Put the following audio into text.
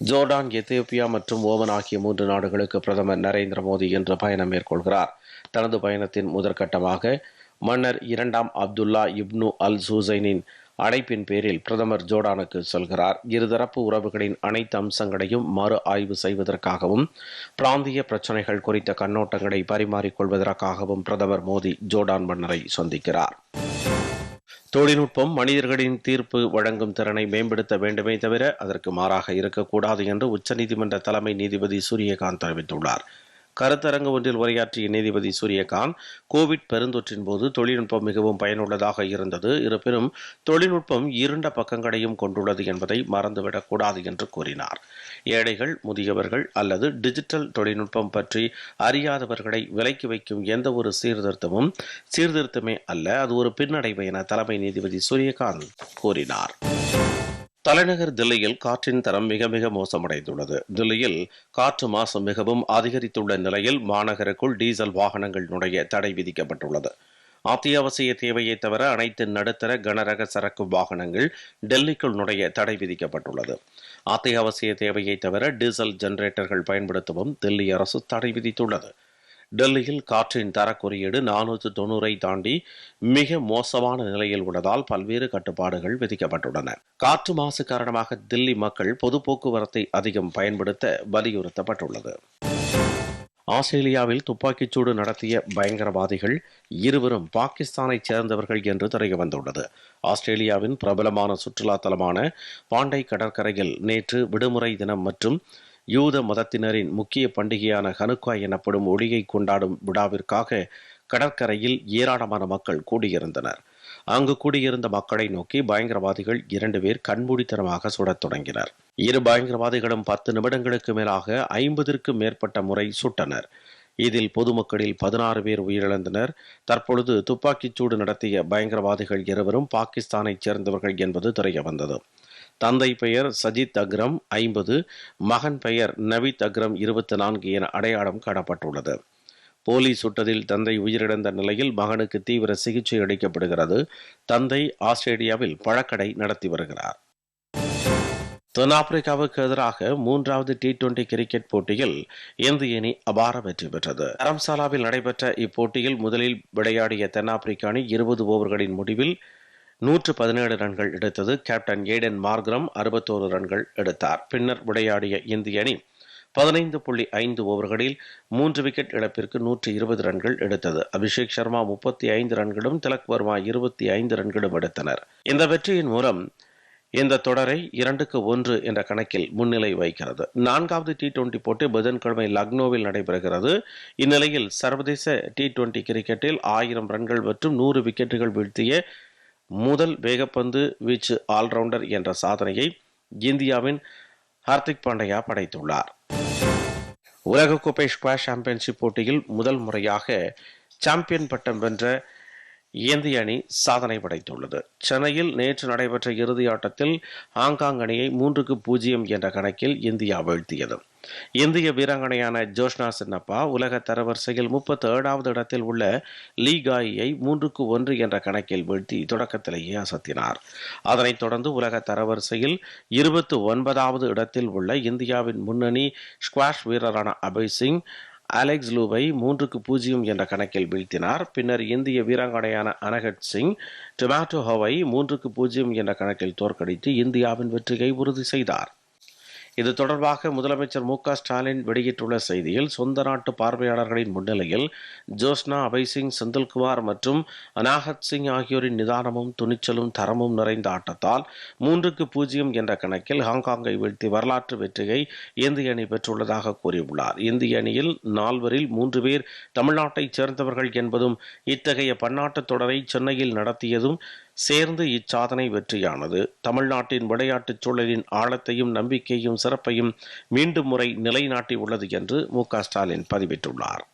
Jordan Ethiopia மற்றும் Oman ஆகிய மூன்று நாடுகளுக்கு பிரதமர் நரேந்திர மோடி இன்று பயணம் மேற்கொள்கிறார். தனது பயணத்தின் முதற்கட்டமாக மன்னர் இரண்டாம் அப்துல்லா இப்னு அல் சூசைனின் அழைப்பின் பேரில் பிரதமர் ஜோர்டானுக்கு செல்கிறார். இருதரப்பு உறவுகளின் அனைத்து அம்சங்களையும் மறு ஆய்வு செய்வதற்காகவும் பிராந்திய பிரச்சினைகள் குறித்த கண்ணோட்டங்களை பரிமாறிக்கொள்வதற்காகவும் பிரதமர் மோடி ஜோர்டான் மன்னரை சந்திக்கிறார். தொழில்நுட்பம் மனிதர்களின் தீர்ப்பு வழங்கும் திறனை மேம்படுத்த வேண்டுமே தவிர அதற்கு மாறாக இருக்கக்கூடாது என்று உச்சநீதிமன்ற தலைமை நீதிபதி சூரியகாந்த் தெரிவித்துள்ளார் கருத்தரங்கு ஒன்றில் உரையாற்றிய நீதிபதி சூரியகாந்த் கோவிட் பெருந்தொற்றின் போது தொழில்நுட்பம் மிகவும் பயனுள்ளதாக இருந்தது. இருப்பினும் தொழில்நுட்பம் இருண்ட பக்கங்களையும் கொண்டுள்ளது என்பதை மறந்துவிடக்கூடாது என்று கூறினார். ஏழைகள் முதியவர்கள் அல்லது டிஜிட்டல் தொழில்நுட்பம் பற்றி அறியாதவர்களை விலக்கி வைக்கும் எந்த ஒரு சீர்திருத்தமும் சீர்திருத்தமே அல்ல அது ஒரு பின்னடைவு என தலைமை நீதிபதி சூரியகாந்த் கூறினார். தலைநகர் தில்லியில் காற்றின் தரம் மிக மிக மோசமடைந்துள்ளது. தில்லியில் காற்று மாசு மிகவும் அதிகரித்துள்ள நிலையில் மாநகருக்குள் டீசல் வாகனங்கள் நுழைய தடை விதிக்கப்பட்டுள்ளது. அத்தியாவசிய தேவையை தவிர அனைத்து நடுத்தர கனரக சரக்கு வாகனங்கள் டெல்லிக்குள் நுழைய தடை விதிக்கப்பட்டுள்ளது. அத்தியாவசிய தேவையை தவிர டீசல் ஜெனரேட்டர்கள் பயன்படுத்தவும் தில்லி அரசு தடை விதித்துள்ளது. டெல்லியில் காற்றின் தர குறியீடு நானூற்று தொண்ணூறை தாண்டி மிக மோசமான நிலையில் உள்ளதால் பல்வேறு கட்டுப்பாடுகள் விதிக்கப்பட்டுள்ளன. காற்று மாசு காரணமாக தில்லி மக்கள் பொது போக்குவரத்தை அதிகம் பயன்படுத்த வலியுறுத்தப்பட்டுள்ளது. ஆஸ்திரேலியாவில் துப்பாக்கிச்சூடு நடத்திய பயங்கரவாதிகள் இருவரும் பாகிஸ்தானைச் சேர்ந்தவர்கள் என்று தெரிய வந்துள்ளது ஆஸ்திரேலியாவின் பிரபலமான சுற்றுலா தலமான பாண்டை கடற்கரையில் நேற்று விடுமுறை தினம் மற்றும் யூத மதத்தினரின் முக்கிய பண்டிகையான ஹனுக்கா எனப்படும் ஒளியை கொண்டாடும் விழாவிற்காக கடற்கரையில் ஏராளமான மக்கள் கூடியிருந்தனர். அங்கு கூடியிருந்த மக்களை நோக்கி பயங்கரவாதிகள் இரண்டு பேர் கண்மூடித்தனமாக சுடத் தொடங்கினர். இரு பயங்கரவாதிகளும் பத்து நிமிடங்களுக்கு மேலாக ஐம்பதிற்கும் மேற்பட்ட முறை சுட்டனர். இதில் பொதுமக்களில் பதினாறு பேர் உயிரிழந்தனர். தற்பொழுது துப்பாக்கிச்சூடு நடத்திய பயங்கரவாதிகள் இருவரும் பாகிஸ்தானைச் சேர்ந்தவர்கள் என்பது தெரிய வந்தது தந்தை பெயர் சஜித் அக்ரம் ஐம்பது. மகன் பெயர் நவித் அக்ரம் இருபத்தி நான்கு என அடையாளம் காணப்பட்டுள்ளது. போலீஸ் சுட்டதில் தந்தை உயிரிழந்த நிலையில் மகனுக்கு தீவிர சிகிச்சை அளிக்கப்படுகிறது. தந்தை ஆஸ்திரேலியாவில் பழக்கடை நடத்தி வருகிறார். தென்னாப்பிரிக்காவுக்கு எதிராக மூன்றாவது டி டுவெண்டி கிரிக்கெட் போட்டியில் இந்திய அணி அபார வெற்றி பெற்றது. தரம்சாலாவில் நடைபெற்ற இப்போட்டியில் முதலில் விளையாடிய தென்னாப்பிரிக்க அணி இருபது ஓவர்களின் முடிவில் நூற்று பதினேழு ரன்கள் எடுத்தது கேப்டன் ஏடன் மார்க்ரம் அறுபத்தோரு ரன்கள் எடுத்தார். பின்னர் விளையாடிய இந்திய அணி பதினைந்து புள்ளி ஐந்து ஓவர்களில் மூன்று விக்கெட் இழப்பிற்கு நூற்று இருபது ரன்கள் எடுத்தது. அபிஷேக் சர்மா முப்பத்தி ஐந்து ரன்களும் திலக் வர்மா இருபத்தி ஐந்து ரன்களும் எடுத்தனர். இந்த வெற்றியின் மூலம் இந்த தொடரை இரண்டுக்கு ஒன்று என்ற கணக்கில் முன்னிலை வைக்கிறது நான்காவது டி டுவெண்டி போட்டி புதன்கிழமை லக்னோவில் நடைபெறுகிறது. இந்நிலையில் சர்வதேச டி டுவெண்டி கிரிக்கெட்டில் ஆயிரம் ரன்கள் மற்றும் நூறு விக்கெட்டுகள் வீழ்த்திய முதல் வேகப்பந்து வீச்சு ஆல்ரவுண்டர் என்ற சாதனையை இந்தியாவின் ஹார்திக் பாண்டியா படைத்துள்ளார். உலகக்கோப்பை ஸ்குவாஷ் சாம்பியன்ஷிப் போட்டியில் முதல் முறையாக சாம்பியன் பட்டம் வென்ற இந்திய அணி சாதனை படைத்துள்ளது. சென்னையில் நேற்று நடைபெற்ற இறுதி ஆட்டத்தில் ஹாங்காங் அணியை மூன்றுக்கு பூஜ்ஜியம் என்ற கணக்கில் இந்தியா வீழ்த்தியது. இந்திய வீராங்கனையான ஜோஷ்னா சின்னப்பா உலக தரவரிசையில் முப்பத்தி ஏழாவது இடத்தில் உள்ள லீ காயை மூன்றுக்கு ஒன்று என்ற கணக்கில் வீழ்த்தி தொடக்கத்திலேயே அசத்தினார். அதனைத் தொடர்ந்து உலக தரவரிசையில் இருபத்தி ஒன்பதாவது இடத்தில் உள்ள இந்தியாவின் முன்னணி ஸ்குவாஷ் வீரரான அபய் சிங் அலெக்ஸ் லூவை மூன்றுக்கு பூஜ்ஜியம் என்ற கணக்கில் வீழ்த்தினார். பின்னர் இந்திய வீராங்கனையான அனகட் சிங் டொமாட்டோஹோவை மூன்றுக்கு பூஜ்ஜியம் என்ற கணக்கில் தோற்கடித்து இந்தியாவின் வெற்றியை உறுதி செய்தார். இது தொடர்பாக முதலமைச்சர் மு க ஸ்டாலின் வெளியிட்டுள்ள செய்தியில் சொந்த நாட்டு பார்வையாளர்களின் முன்னிலையில் ஜோஸ்னா அபய்சிங் செந்தில்குமார் மற்றும் அனாகத் சிங் ஆகியோரின் நிதானமும் துணிச்சலும் தரமும் நிறைந்த ஆட்டத்தால் மூன்றுக்கு பூஜ்ஜியம் என்ற கணக்கில் ஹாங்காங்கை வீழ்த்தி வரலாற்று வெற்றியை இந்திய அணி பெற்றுள்ளதாக கூறியுள்ளார். இந்திய அணியில் நால்வரில் மூன்று பேர் தமிழ்நாட்டைச் சேர்ந்தவர்கள் என்பதும் இத்தகைய பன்னாட்டுத் தொடரை சென்னையில் நடத்தியதும் சேர்ந்து இச்சாதனை வெற்றியானது. தமிழ்நாட்டின் விளையாட்டுச் சூழலின் ஆழத்தையும் நம்பிக்கையும் சிறப்பையும் மீண்டும் முறை நிலைநாட்டி உள்ளது என்று மு க ஸ்டாலின் பதிவிட்டுள்ளார்.